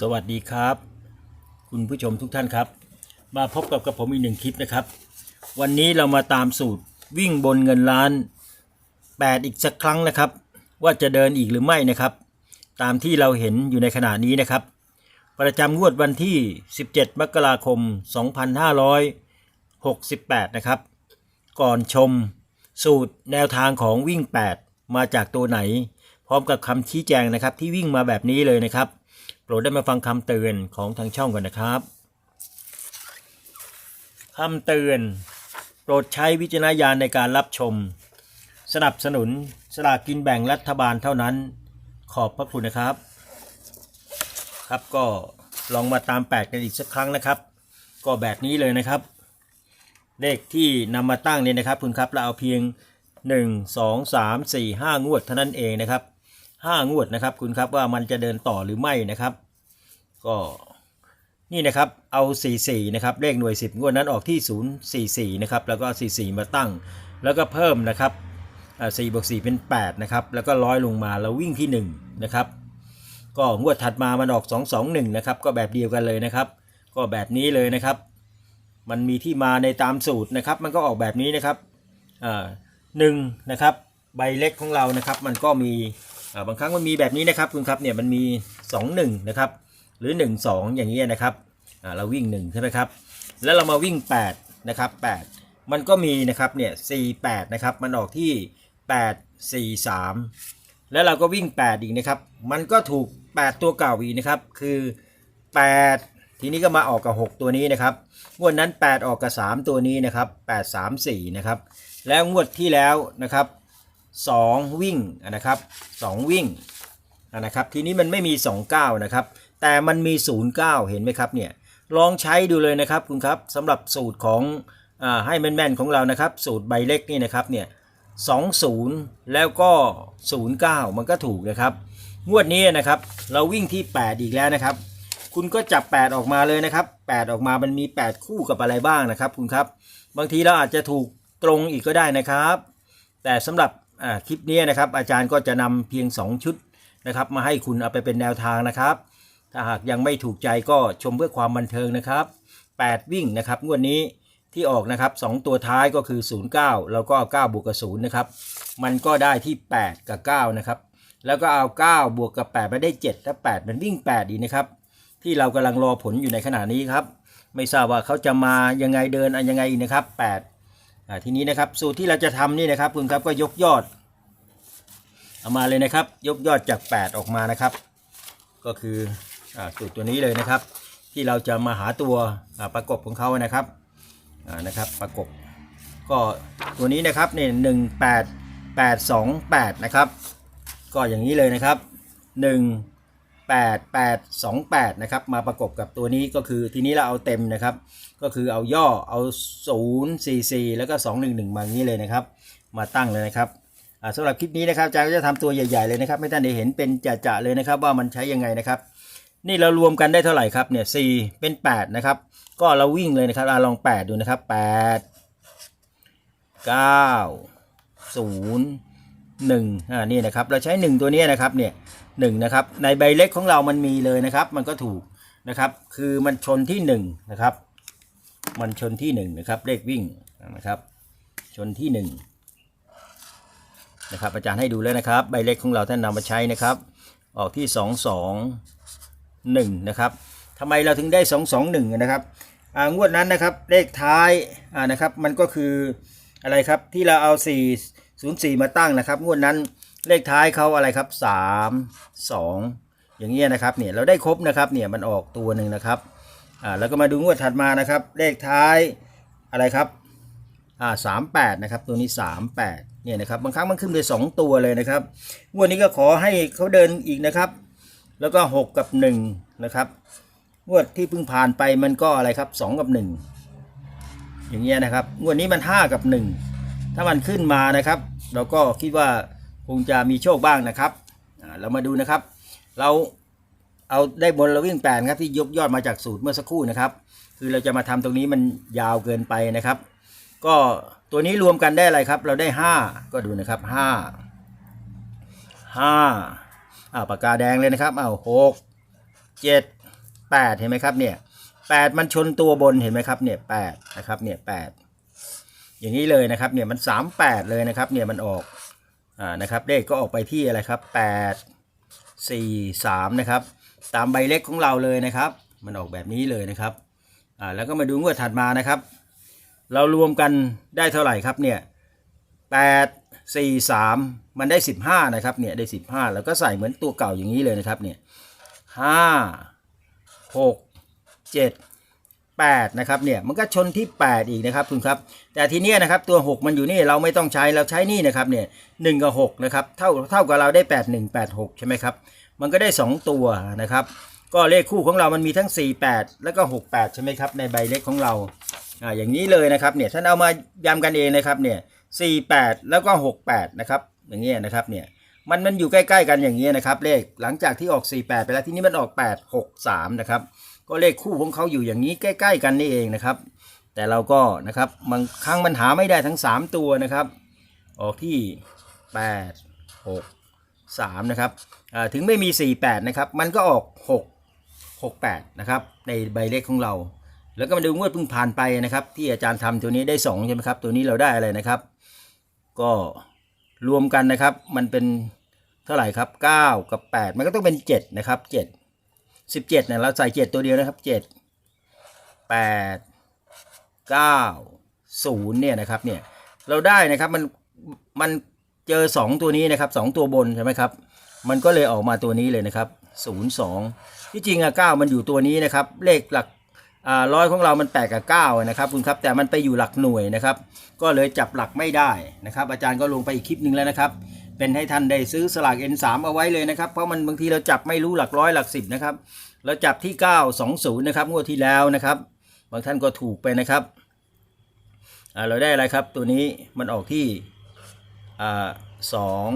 สวัสดีครับ คุณผู้ชมทุกท่านครับ มาพบกับกับผมอีกหนึ่งคลิปนะครับ วันนี้เรามาตามสูตรวิ่งบนเงินล้าน 8 อีกสักครั้งนะครับ ว่าจะเดินอีกหรือไม่นะครับ ตามที่เราเห็นอยู่ในขณะนี้นะครับ ประจำงวดวันที่ 17 มกราคม 2568 นะครับ ก่อนชมสูตรแนวทางของวิ่ง 8 มาจากตัวไหน พร้อมกับคำชี้แจงนะครับที่วิ่งมาแบบนี้เลยนะครับ โปรดได้มาฟังคำเตือนของทางช่องก่อนนะครับคำเตือน โปรดใช้วิจารณญาณในการรับชม สนับสนุนสลากกินแบ่งรัฐบาลเท่านั้น ขอบพระคุณนะครับ ครับก็ลองมาตามแปดกันอีกสักครั้งนะครับ ก็แบบนี้เลยนะครับ เลขที่นำมาตั้งเนี่ยนะครับคุณครับเราเอาเพียง 1 2 3 4 5 งวดเท่านั้นเองนะครับ 5งวดนะครับ คุณครับว่ามันจะเดินต่อหรือไม่นะครับ ก็นี่นะครับเอา 44 นะครับ เลขหน่วย 10 งวดนั้นออกที่ 044 นะครับ แล้วก็ 44 มาตั้ง แล้วก็เพิ่มนะครับอ่า4บวก4เป็น 8 นะครับ แล้วก็ร้อยลงมาแล้ววิ่งที่ 1 นะครับ ก็งวดถัดมามันออก 221 นะครับ ก็แบบเดียวกันเลยนะครับ ก็แบบนี้เลยนะครับ มันมีที่มาในตามสูตรนะครับ มันก็ออกแบบนี้นะครับอ่าหนึ่งนะครับ ใบเล็กของเรานะครับ มันก็มี บางครั้งมันมีแบบนี้นะครับคุณครับเนี่ยมันมี 2 1นะครับหรือ 1 2 อย่างนี้ยนะครับเราวิ่ง1ใช่ไหมครับแล้วเรามาวิ่ง8นะครับ8 มันก็มีนะครับเนี่ย4 8นะครับมันออกที่ 8 4 3 แล้วเราก็วิ่ง 8 อีกนะครับ มันก็ถูก 8 ตัวเก่าอีกนะครับคือ 8 ทีนี้ก็มาออกกับ 6 ตัวนี้นะครับงวดนั้น 8 ออกกับ 3 ตัวนี้นะครับ8 3 4นะครับแล้วงวดที่แล้วนะครับ 2 วิ่งนะครับ 2 วิ่งนะครับทีนี้มันไม่มี 29 นะครับ แต่มันมี 09 เห็นไหมครับเนี่ยลองใช้ดูเลยนะครับคุณครับสำหรับสูตรของอให้แม่นๆของเรานะครับ สูตรใบเล็กนี่นะครับเนี่ย20 แล้วก็ 09 มันก็ถูกนะครับงวดนี้นะครับเราวิ่งที่ 8 อีกแล้วนะครับ คุณก็จับ 8 ออกมาเลยนะครับ 8 ออกมามันมี 8 คู่กับอะไรบ้างนะครับคุณครับ บางทีเราอาจจะถูกตรงอีกก็ได้นะครับ แต่สำหรับ คลิปนี้นะครับ อาจารย์ก็จะนำเพียง 2 ชุดนะครับ มาให้คุณเอาไปเป็นแนวทางนะครับ ถ้าหากยังไม่ถูกใจก็ชมเพื่อความบันเทิงนะครับ 8 วิ่งนะครับงวดนี้ที่ออกนะครับ2ตัวท้ายก็คือ 09 แล้วก็เอา9บวกกับ0นะครับ มันก็ได้ที่ 8 กับ 9 นะครับ แล้วก็เอา 9 บวกกับ 8 มาได้7ถ้า8มันวิ่ง8อีกนะครับ ที่เรากำลังรอผลอยู่ในขณะนี้ครับ ไม่ทราบว่าเขาจะมายังไงเดินอันยังไงนะครับ 8 ทีนี้นะครับสูตรที่เราจะทำนี่นะครับคุณครับก็ยกยอด เอามาเลยนะครับ ยกยอดจาก 8 ออกมานะครับ ก็คืออสูตรตัวนี้เลยนะครับ ที่เราจะมาหาตัวประกบของเขานะครับนะครับ ประกบก็ตัวนี้นะครับเนี่ยหนึ่งแปดแปดสองแปดนะครับ ก็อย่างนี้เลยนะครับหนึ่ง แปดแปดสองแปดนะครับ มาประกบกับตัวนี้ก็คือทีนี้เราเอาเต็มนะครับ ก็คือเอาย่อเอาศูนย์ซีซีแล้วก็สองหนึ่งหนึ่งมางนี้เลยนะครับ มาตั้งเลยนะครับสำหรับคลิปนี้นะครับอาจารย์ก็จะทำตัวใหญ่ๆเลยนะครับให้ท่านได้เห็นเป็นจะๆเลยนะครับ ว่ามันใช้ยังไงนะครับ นี่เรารวมกันได้เท่าไหร่ครับเนี่ยสี่เป็นแปดนะครับ ก็เราวิ่งเลยนะครับอ่าลองแปดดูนะครับแปดเก้าศูนย์หนึ่งอ่านี่นะครับ เราใช้หนึ่งตัวนี้นะครับเนี่ย หนึ่งนะครับในใบเล็กของเรามันมีเลยนะครับ มันก็ถูกนะครับ คือมันชนที่หนึ่งนะครับ มันชนที่หนึ่งนะครับเลขวิ่งนะครับ ชนที่หนึ่งนะครับอาจารย์ให้ดูแล้วนะครับ ใบเล็กของเราท่านนำมาใช้นะครับ ออกที่ 2 2 1นะครับทำไมเราถึงได้ 2 2 1นะครับงวดนั้นนะครับเลขท้ายนะครับมันก็คืออะไรครับที่เราเอา 4 0 4 มาตั้งนะครับ งวดนั้น เลขท้ายเขาอะไรครับ3 2อย่างเงี้ยนะครับเนี่ยเราได้ครบนะครับเนี่ยมันออกตัวหนึ่งนะครับอ่าแล้วก็มาดูงวดถัดมานะครับ เลขท้ายอะไรครับอ่าสามแปดนะครับตัวนี้สามแปดเนี่ยนะครับบางครั้งมันขึ้นไปสองตัวเลยนะครับงวดนี้ก็ขอให้เขาเดินอีกนะครับ แล้วก็หกกับหนึ่งนะครับงวดที่เพิ่งผ่านไปมันก็อะไรครับสองกับหนึ่งอย่างเงี้ยนะครับงวดนี้มันห้ากับหนึ่งถ้ามันขึ้นมานะครับ เราก็คิดว่า คงจะมีโชคบ้างนะครับเรามาดูนะครับ เราเอาได้บนเราวิ่งแปดครับที่ยกยอดมาจากสูตรเมื่อสักครู่นะครับ คือเราจะมาทำตรงนี้มันยาวเกินไปนะครับ ก็ตัวนี้รวมกันได้อะไรครับ เราได้ 5 ก็ดูนะครับ 5 5อ่าปากกาแดงเลยนะครับเอาหกเจ็ดแปดเห็นไหมครับเนี่ยแปดมันชนตัวบนเห็นไหมครับเนี่ยแปดนะครับเนี่ยแปดอย่างนี้เลยนะครับเนี่ยมันสามแปดเลยนะครับเนี่ยมันออก อ่านะครับเลขก็ออกไปที่อะไรครับแปดสี่สามนะครับตามใบเล็กของเราเลยนะครับ มันออกแบบนี้เลยนะครับอ่าแล้วก็มาดูงวดถัดมานะครับ เรารวมกันได้เท่าไหร่ครับเนี่ยแปดสี่สามมันได้สิบห้านะครับเนี่ยได้สิบห้าแล้วก็ใส่เหมือนตัวเก่าอย่างนี้เลยนะครับเนี่ยห้าห กเจ็ดแปดนะครับเนี่ยมันก็ชนที่แปดอีกนะครับคุณครับแต่ทีเนี้ยนะครับตัวหกมันอยู่นี่เราไม่ต้องใช้เราใช้นี่นะครับเนี่ยหนึ่งกับหกนะครับเท่าเท่ากับเราได้แปดหนึ่งแปดหกใช่ไหมครับมันก็ได้สองตัวนะครับก็เลขคู่ของเรามันมีทั้ง 48 แล้วก็ 68 ใช่ไหมครับในใบเลขของเราอ่าอย่างนี้เลยนะครับเนี่ยท่านเอามายำกันเองนะครับเนี่ย48 แล้วก็ 68 นะครับอย่างเงี้ยนะครับเนี่ยมันมันอยู่ใกล้ ๆ กันอย่างเงี้ยนะครับเลขหลังจากที่ออก 48 ไปแล้วที่นี้มันออก 8 6 3 นะครับ ก็เลขคู่ของเขาอยู่อย่างนี้ใกล้ ๆ กันนี่เองนะครับ แต่เราก็นะครับบางครั้งมันหาไม่ได้ทั้ง 3 ตัวนะครับ ออกที่ 8 6 3นะครับถึงไม่มี 48นะครับมันก็ออก 6 68นะครับในใบเลขของเรา แล้วก็มาดูงวดเพิ่งผ่านไปนะครับ ที่อาจารย์ทำตัวนี้ได้2ใช่ไหมครับตัวนี้เราได้อะไรนะครับ ก็รวมกันนะครับมันเป็นเท่าไหร่ครับ 9 กับ 8 มันก็ต้องเป็น 7 นะครับ 7 17เจ็ดเนี่ยเราใส่7ตัวเดียวนะครับ7 8 9 0เก้าศูนย์เนี่ยนะครับเนี่ยเราได้นะครับมันมันเจอ2ตัวนี้นะครับ2ตัวบนใช่ไหมครับมันก็เลยออกมาตัวนี้เลยนะครับ02ที่จริงอะ9มันอยู่ตัวนี้นะครับเลขหลักร้อยของเรามัน8กับ9นะครับคุณครับแต่มันไปอยู่หลักหน่วยนะครับ ก็เลยจับหลักไม่ได้นะครับ อาจารย์ก็ลงไปอีกคลิปหนึ่งแล้วนะครับ เป็นให้ท่านได้ซื้อสลาก N3 เอาไว้เลยนะครับ เพราะมันบางทีเราจับไม่รู้หลักร้อยหลักสิบนะครับ เราจับที่ 920 นะครับงวดที่แล้วนะครับ บางท่านก็ถูกไปนะครับเราได้อะไรครับ ตัวนี้มันออกที่สอง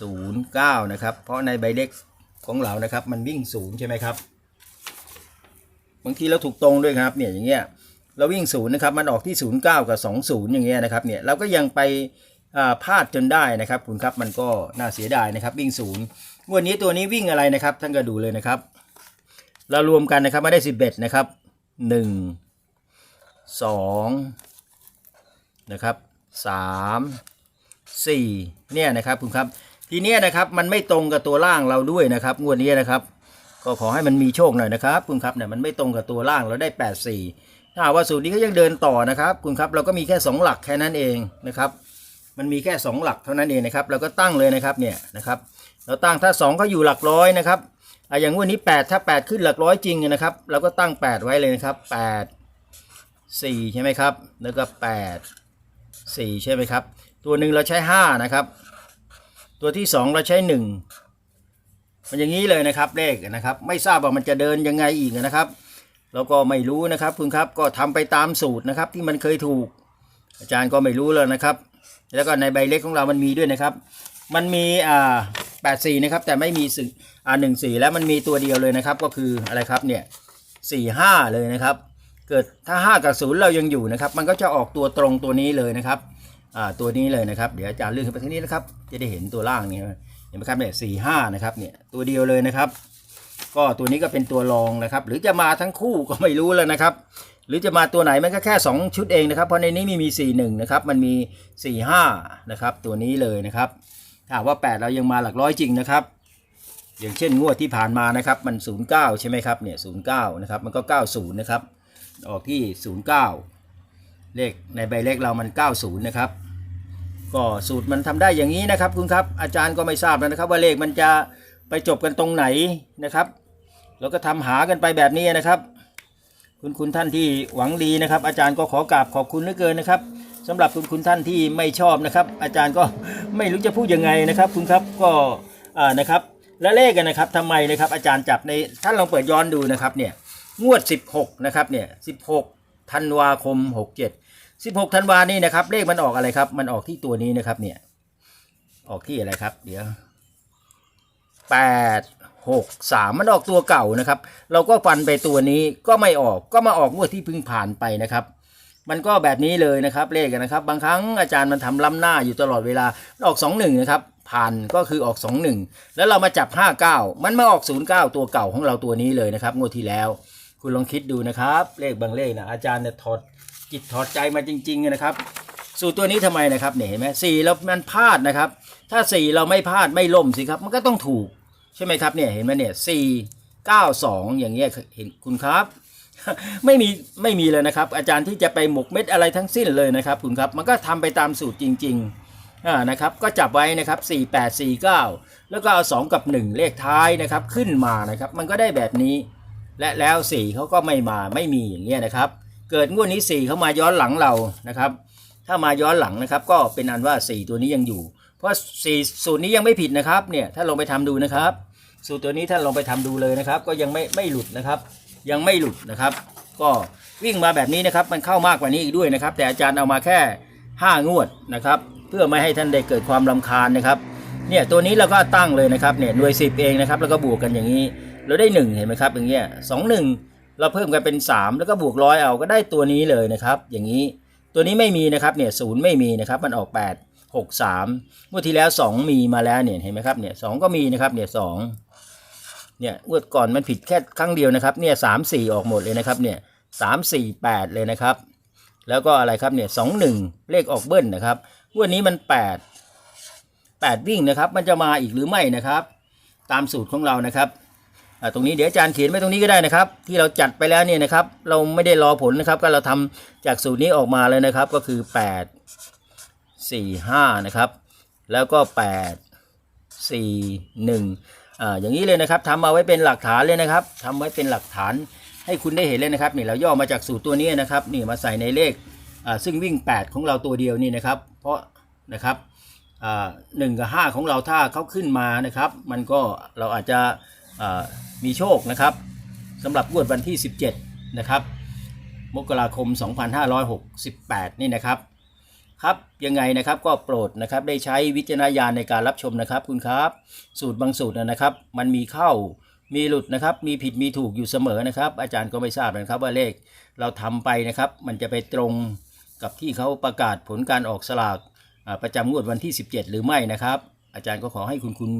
ศูนย์เก้านะครับ เพราะในใบเลขของเรานะครับ มันวิ่งศูนย์ใช่ไหมครับ บางทีเราถูกตรงด้วยครับเนี่ยอย่างเงี้ยเราวิ่งศูนย์นะครับมันออกที่ศูนย์เก้ากับสองศูนย์อย่างเงี้ยนะครับเนี่ยเราก็ยังไป พลาดจนได้นะครับคุณครับมันก็น่าเสียดายนะครับวิ่งศูนย์วดนี้ตัวนี้วิ่งอะไรนะครับ ท่านก็ดูเลยนะครับ เรารวมกันนะครับมาได้สิบเอ็ดนะครับหนึ่งสองนะครับสามสี่เนี่ยนะครับคุณครับทีเนี้ยนะครับมันไม่ตรงกับตัวล่างเราด้วยนะครับ งวดนี้นะครับ ก็ขอให้มันมีโชคหน่อยนะครับคุณครับเนี่ยมันไม่ตรงกับตัวล่างเราได้ 8 4ถ้าหาว่าสูตรนี้เขายังเดินต่อนะครับคุณครับเราก็มีแค่ 2 หลักแค่นั้นเองนะครับ มันมีแค่ 2 หลักเท่านั้นเองนะครับเราก็ตั้งเลยนะครับเนี่ยนะครับเราตั้งถ้า2เขาอยู่หลักร้อยนะครับอะอย่างวันนี้ 8 ถ้า 8 ขึ้นหลักร้อยจริงนะครับเราก็ตั้ง 8 ไว้เลยนะครับ 8 4 ใช่ไหมครับ แล้วก็ 8 4 ใช่ไหมครับ ตัวหนึ่งเราใช้ 5 นะครับ ตัวที่ 2 เราใช้ 1 มันอย่างนี้เลยนะครับเลขนะครับ ไม่ทราบว่ามันจะเดินยังไงอีกนะครับเราก็ไม่รู้นะครับคุณครับก็ทำไปตามสูตรนะครับที่มันเคยถูก อาจารย์ก็ไม่รู้เลยนะครับแล้วก็ในใบเล็กของเรามันมีด้วยนะครับ มันมีอ่าแปดสี่นะครับ แต่ไม่มีสึอ่าหนึ่งสี่แล้วมันมีตัวเดียวเลยนะครับ ก็คืออะไรครับเนี่ยสี่ห้าเลยนะครับ เกิดถ้าห้ากับศูนย์เรายังอยู่นะครับ มันก็จะออกตัวตรงตัวนี้เลยนะครับอ่าตัวนี้เลยนะครับ เดี๋ยวอาจารย์เลื่อนขึ้นไปที่นี้นะครับ จะได้เห็นตัวล่างนี่เห็นไหมครับเนี่ยสี่ห้านะครับเนี่ยตัวเดียวเลยนะครับ ก็ตัวนี้ก็เป็นตัวรองนะครับ หรือจะมาทั้งคู่ก็ไม่รู้แล้วนะครับ หรือจะมาตัวไหนมันก็แค่ 2 ชุดเองนะครับ เพราะในนี้มีมี 4 1 นะครับ มันมี 4 5 นะครับ ตัวนี้เลยนะครับถ้าว่า 8 เรายังมาหลักร้อยจริงนะครับ อย่างเช่นงวดที่ผ่านมานะครับ มัน 09 ใช่ไหมครับ เนี่ย 09 นะครับ มันก็ 90 นะครับ ออกที่ 09 เลขในใบเลขเรามัน 90 นะครับ ก็สูตรมันทำได้อย่างนี้นะครับคุณครับ อาจารย์ก็ไม่ทราบแล้วนะครับ ว่าเลขมันจะไปจบกันตรงไหนนะครับ แล้วก็ทำหากันไปแบบนี้นะครับ คุณคุณท่านที่หวังดีนะครับ อาจารย์ก็ขอกราบขอบคุณเหลือเกินนะครับสำหรับคุณคุณท่านที่ไม่ชอบนะครับ อาจารย์ก็ไม่รู้จะพูดยังไงนะครับ คุณครับก็อ่านะครับและเลขกันนะครับทำไมนะครับอาจารย์จับในท่านลองเปิดย้อนดูนะครับเนี่ยงวด 16นะครับเนี่ย16ธันวาคม 67 16ธันวานี่นะครับ เลขมันออกอะไรครับ มันออกที่ตัวนี้นะครับเนี่ยออกที่อะไรครับ เดี๋ยวแปดหกสามมันออกตัวเก่านะครับ เราก็ฟันไปตัวนี้ก็ไม่ออกก็มาออกงวดที่เพิ่งผ่านไปนะครับ มันก็แบบนี้เลยนะครับเลขนะครับ บางครั้งอาจารย์มันทำล้ำหน้าอยู่ตลอดเวลาออกสองหนึ่งนะครับผ่านก็คือออก 21 แล้วเรามาจับ 59 มันมาออก 09 ตัวเก่าของเราตัวนี้เลยนะครับงวดที่แล้ว คุณลองคิดดูนะครับ เลขบางเลขนะอาจารย์เนี่ยถอดจิตถอดใจมาจริงๆนะครับ สูตรตัวนี้ทำไมนะครับเนี่ยเห็นไหมสี่เรามันพลาดนะครับ ถ้าสี่เราไม่พลาดไม่ล่มสิครับ มันก็ต้องถูก ใช่ไหมครับเนี่ยเห็นไหมเนี่ยสี่เก้าสองอย่างเงี้ยเห็นคุณครับ ไม่มีไม่มีเลยนะครับ อาจารย์ที่จะไปหมกเม็ดอะไรทั้งสิ้นเลยนะครับ คุณครับมันก็ทำไปตามสูตรจริงๆนะครับก็จับไว้นะครับ4 8 4 9 แล้วก็เอา 2 กับ 1 เลขท้ายนะครับขึ้นมานะครับมันก็ได้แบบนี้ และแล้ว 4เขาก็ไม่มาไม่มีอย่างเงี้ยนะครับเกิดงวดนี้ 4 เขามาย้อนหลังเรานะครับ ถ้ามาย้อนหลังนะครับ ก็เป็นอันว่า 4 ตัวนี้ยังอยู่ เพราะ 4 สูตรนี้ยังไม่ผิดนะครับเนี่ยถ้าลองไปทำดูนะครับ สูตรตัวนี้ถ้านลองไปทำดูเลยนะครับ ก็ยังไม่ไม่หลุดนะครับ ยังไม่หลุดนะครับ ก็วิ่งมาแบบนี้นะครับ มันเข้ามากกว่านี้อีกด้วยนะครับ แต่อาจารย์เอามาแค่ 5 งวดนะครับ เพื่อไม่ให้ท่านได้เกิดความลำคาญนะครับเนี่ยตัวนี้เราก็ตั้งเลยนะครับเนี่ยหน่วยสิบเองนะครับ แล้วก็บวกกันอย่างนี้เราได้ 1 เห็นไหมครับ อย่างเงี้ยสองหนึ่งเราเพิ่มกันเป็น 3 แล้วก็บวกร้อยเอาก็ได้ตัวนี้เลยนะครับ อย่างนี้ตัวนี้ไม่มีนะครับเนี่ยศูนย์ไม่มีนะครับมันออก 8 6 3เมื่อที่แล้ว 2 มีมาแล้วเนี่ยเห็นไหมครับเนี่ยสก็มีนะครับเนี่ยส เนี่ยงวดก่อนมันผิดแค่ครั้งเดียวนะครับเนี่ยสามสี่ออกหมดเลยนะครับเนี่ยสามสี่แปดเลยนะครับ แล้วก็อะไรครับเนี่ยสองหนึ่งเลขออกเบิ้ลนะครับงวดนี้มันแปดแปดวิ่งนะครับมันจะมาอีกหรือไม่นะครับ ตามสูตรของเรานะครับตรงนี้เดี๋ยวอาจารย์เขียนไว้ตรงนี้ก็ได้นะครับ ที่เราจัดไปแล้วเนี่ยนะครับ เราไม่ได้รอผลนะครับ ก็เราทำจากสูตรนี้ออกมาเลยนะครับ ก็คือแปดสี่ห้านะครับ แล้วก็แปดสี่หนึ่ง อ่าอย่างนี้เลยนะครับทำเอาไว้เป็นหลักฐานเลยนะครับทำไว้เป็นหลักฐานให้คุณได้เห็นเลยนะครับนี่เราย่อมาจากสูตรตัวนี้นะครับนี่มาใส่ในเลขอ่าซึ่งวิ่ง 8 ของเราตัวเดียวนี่นะครับ เพราะนะครับอ่าหนึ่งกับห้าของเราถ้าเขาขึ้นมานะครับ มันก็เราอาจจะอ่ามีโชคนะครับสำหรับงวดวันที่ 17 นะครับมกราคม 2568 นี่นะครับ ครับยังไงนะครับก็โปรดนะครับได้ใช้วิจารณญาณในการรับชมนะครับคุณครับ สูตรบางสูตรนะครับ มันมีเข้ามีหลุดนะครับ มีผิดมีถูกอยู่เสมอนะครับ อาจารย์ก็ไม่ทราบนะครับว่าเลขเราทำไปนะครับ มันจะไปตรงกับที่เขาประกาศผลการออกสลากประจำงวดวันที่ 17 หรือไม่นะครับ อาจารย์ก็ขอให้คุณคุณ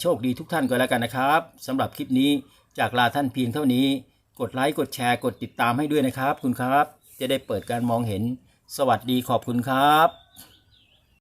โชคดีทุกท่านก็แล้วกันนะครับสำหรับคลิปนี้จากลาท่านเพียงเท่านี้ กดไลค์กดแชร์กดติดตามให้ด้วยนะครับ คุณครับ จะได้เปิดการมองเห็น สวัสดีขอบคุณครับ